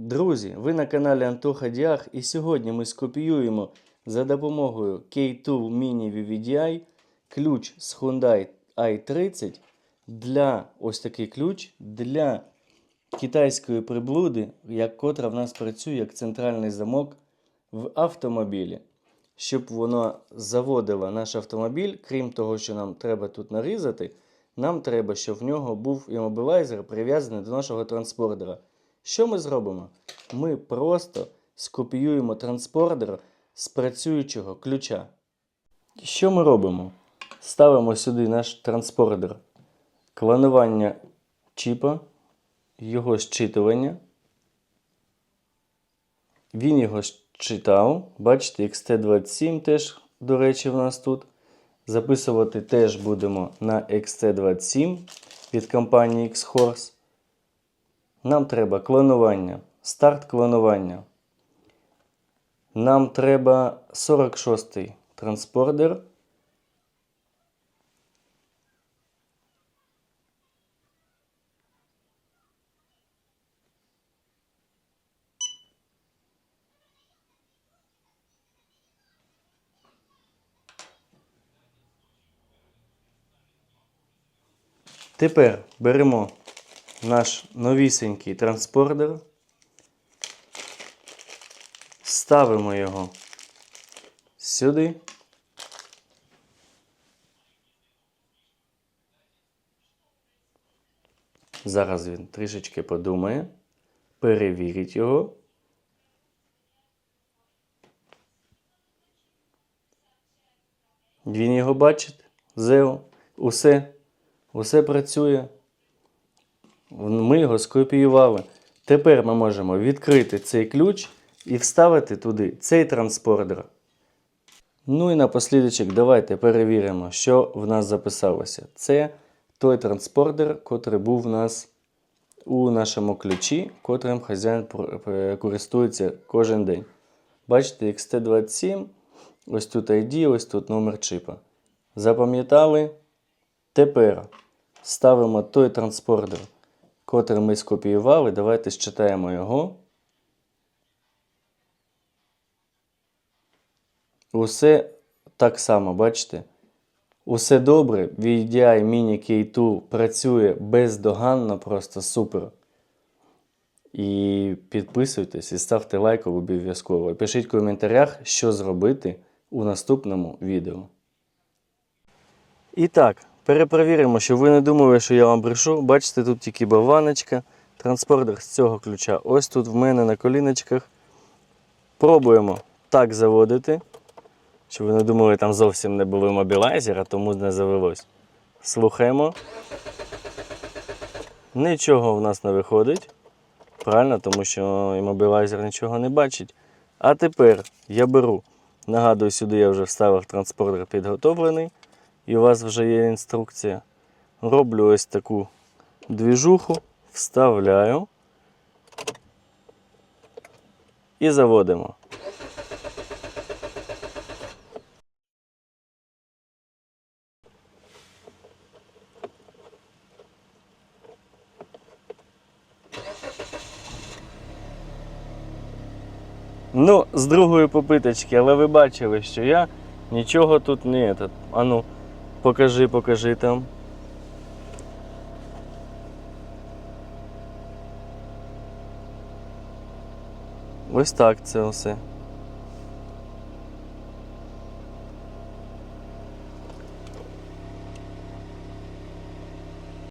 Друзі, ви на каналі Антоха Діах і сьогодні ми скопіюємо за допомогою K2 Mini VVDI ключ з Hyundai i30 для ось такий ключ для китайської приблуди, як котра в нас працює як центральний замок в автомобілі. Щоб воно заводило наш автомобіль, крім того, що нам треба тут нарізати, нам треба, щоб в нього був іммобілайзер прив'язаний до нашого транспордера. Що ми зробимо? Ми просто скопіюємо транспордер з працюючого ключа. Що ми робимо? Ставимо сюди наш транспордер, клонування чіпа, його щитування. Він його читав. Бачите, XT27 теж, до речі, в нас тут. Записувати теж будемо на XT27 від компанії X-Horse. Нам треба клонування, старт клонування. Нам треба 46-й транспордер. Тепер беремо наш новісенький транспордер, ставимо його сюди. Зараз він трішечки подумає, перевірить його. Він його бачить, Зео, усе, усе працює. Ми його скопіювали. Тепер ми можемо відкрити цей ключ і вставити туди цей транспордер. Ну і напослідочок, давайте перевіримо, що в нас записалося. Це той транспордер, котрий був в нас у нашому ключі, котрим хазяїн е, користується кожен день. Бачите, XT27, ось тут ID, ось тут номер чипа. Запам'ятали? Тепер ставимо той транспордер, котрий ми скопіювали. Давайте считаємо його. Усе так само, бачите? Усе добре. VDI Mini K2 працює бездоганно, просто супер. І підписуйтесь і ставте лайк обов'язково. Пишіть в коментарях, що зробити у наступному відео. І так, перепровіримо, щоб ви не думали, що я вам брешу. Бачите, тут тільки болваночка. Транспордер з цього ключа. Ось тут в мене на коліночках. Пробуємо так заводити. Щоб ви не думали, там зовсім не було мобілайзера, тому не завелось. Слухаємо. Нічого в нас не виходить. Правильно, тому що іммобілайзер нічого не бачить. А тепер я беру. Нагадую, сюди я вже вставив транспортер підготовлений. І у вас вже є інструкція. Роблю ось таку двіжуху, вставляю і заводимо. Ну, з другої попиточки, але ви бачили, що я нічого тут не. Этот. А ну, покажи, покажи там. Ось так це все.